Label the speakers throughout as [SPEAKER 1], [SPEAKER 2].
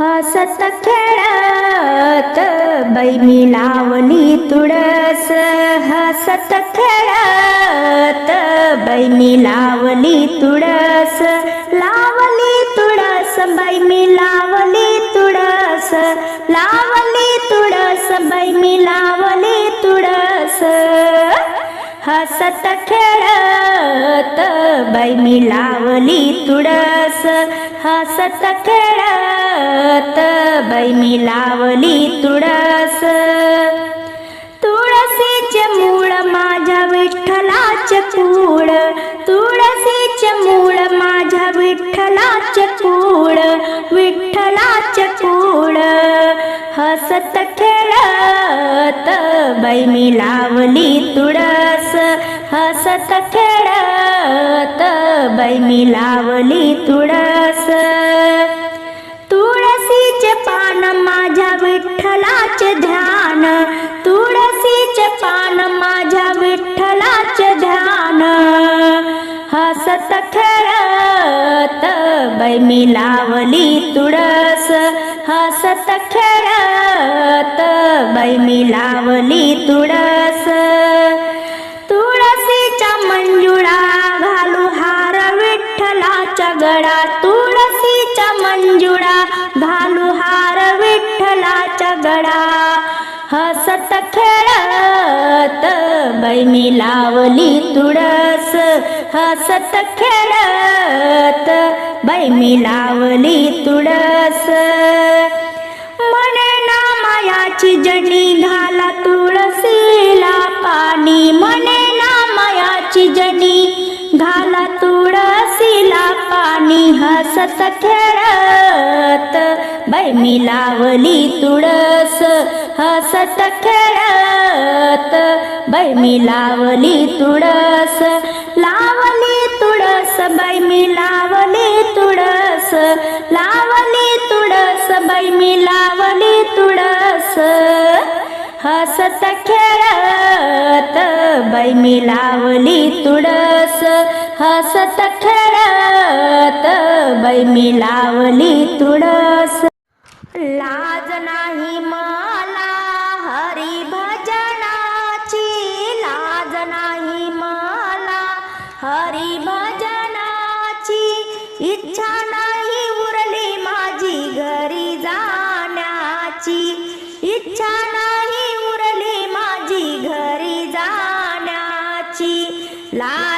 [SPEAKER 1] हसत खेळत बाई लावली तुळस. हसत खेळत बाई लावली तुळस. लावली तुळस बाई लावली तुळस. लावली तुळस बाई लावली तुळस. हसत खेळत बाई लावली तुळस. हसत खेळत बाई मी लावली तुळस. तुळशीचे मूळ माझ्या विठ्ठलाचे कूळ तुळशीचे मूळ माझ्या विठ्ठलाचे कूळ विठ्ठलाचे कूळ हसत खेळत बाई मी लावली तुळस. हसत खेळत बाई मी लावली तुळस. विठ्ठलाचे ध्यान तुळशीचे पान माझ्या विठ्ठलाचे ध्यान. हसत खेळत बाई मी लावली तुळस. हसत खेळत बाई मी लावली तुळस. तुळशीच्या मंजुळा घालू हार विठ्ठलाच्या गळा. तुळशीच्या मंजुळा घालू हार विठ्ठलाच्या गळा हसत खेळत बाई लावली तुळस हसत खेळत बाई लावली तुळस. म्हणे ना मायाची जडी घाला तुळसीला पाणी म्हणे ना मायाची जडी घाला तुळसीला पाणी हसत खेळत बाई मी लावली तुळस हसत खेळत बाई मी लावली तुळस लावली तुळस बाई मी लावली तुळस लावली तुळस बाई मी लावली तुळस हसत खेळत बाई मी लावली तुळस. हसत खेळत बाई मी लावली तुळस. लाज नाही मग लाज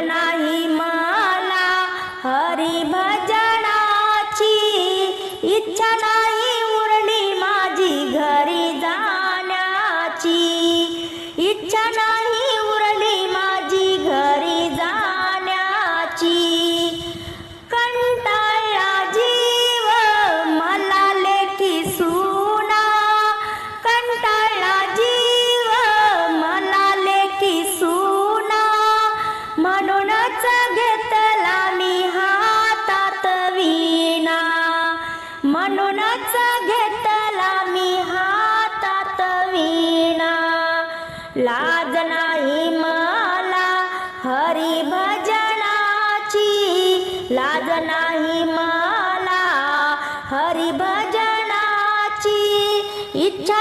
[SPEAKER 1] लाज म्हणूनच घेतला मी हातात विणा. लाज नाही मला हरी भजनाची लाज नाही मला हरी भजनाची इच्छा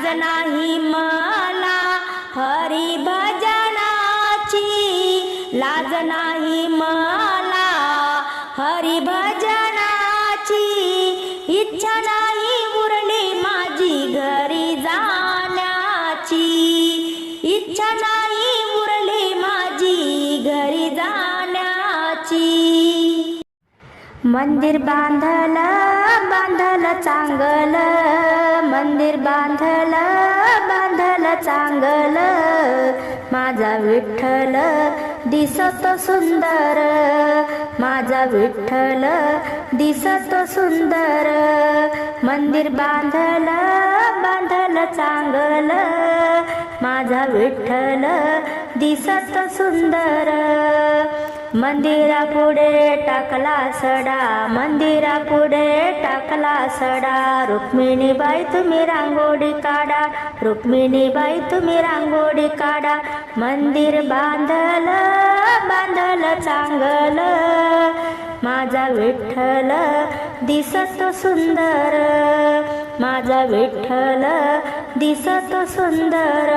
[SPEAKER 1] लाज नाही मला हरिभजनाची लाज नाही मला. हरिभजनाची इच्छा नाही उरली माझी घरी जाण्याची. इच्छा नाही उरली माझी घरी जाण्याची. मंदिर बांधलं बांधलं चांगलं. मंदिर बांधलं बांधलं चांगल. माझा विठ्ठल दिसत सुंदर. माझा विठ्ठल दिसत सुंदर. मंदिर बांधलं बांधलं चांगल. माझा विठ्ठल दिसत सुंदर. मंदिरा पुढे टाकला सडा मंदिरा पुढे टाकला सडा. रुक्मिणी बाई तुम्ही रांगोळी काढा. रुक्मिणी बाई तुम्ही रांगोळी काढा. मंदिर बांधल बांधल चांगल. माझा विठ्ठल दिसतो सुंदर. माझा विठ्ठल दिसतो सुंदर.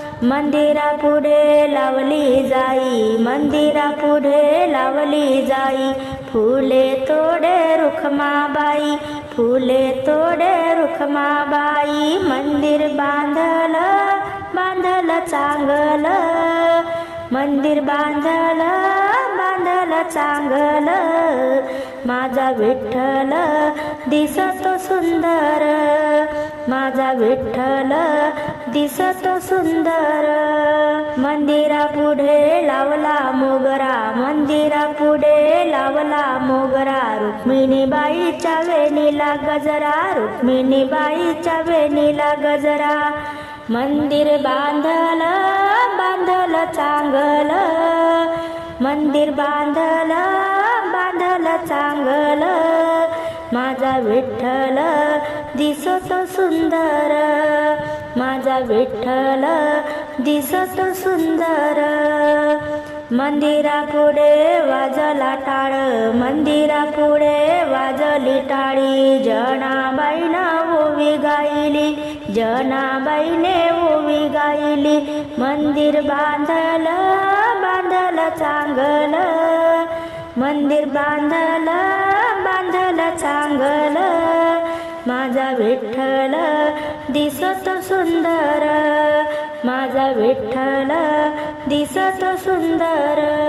[SPEAKER 1] मंदिरा पुढे लावली जाई मंदिरा पुढे लावली जाई. फुले तोडे रुखमाबाई फुले तोडे रुखमाबाई. मंदिर बांधल बांधल चांगल. मंदिर बांधल बांधल चांगल. माझा विठ्ठल दिसतो सुंदर. माझा विठ्ठल दिसतो सुंदर. मंदिरा पुढे लावला मोगरा मंदिरा पुढे लावला मोगरा. रुक्मिणी बाईच्या वेणीला गजरा रुक्मिणी बाईच्या वेणीला गजरा. मंदिर बांधल बांधल चांगल. मंदिर बांधल बांधल चांगल. माझा विठ्ठल दिसत सुंदर. माझा विठ्ठल दिसत सुंदर. मंदिरा पुढे वाजला टाळ. मंदिरा पुढे वाजली टाळी. जनाबाईना ओवी गायली. जनाबाईने ओवी गायली. मंदिर बांधल बांधल चांगल. मंदिर बांधला सांगल माझा विठ्ठल दिसत सुंदर. माझा विठ्ठल दिसत सुंदर.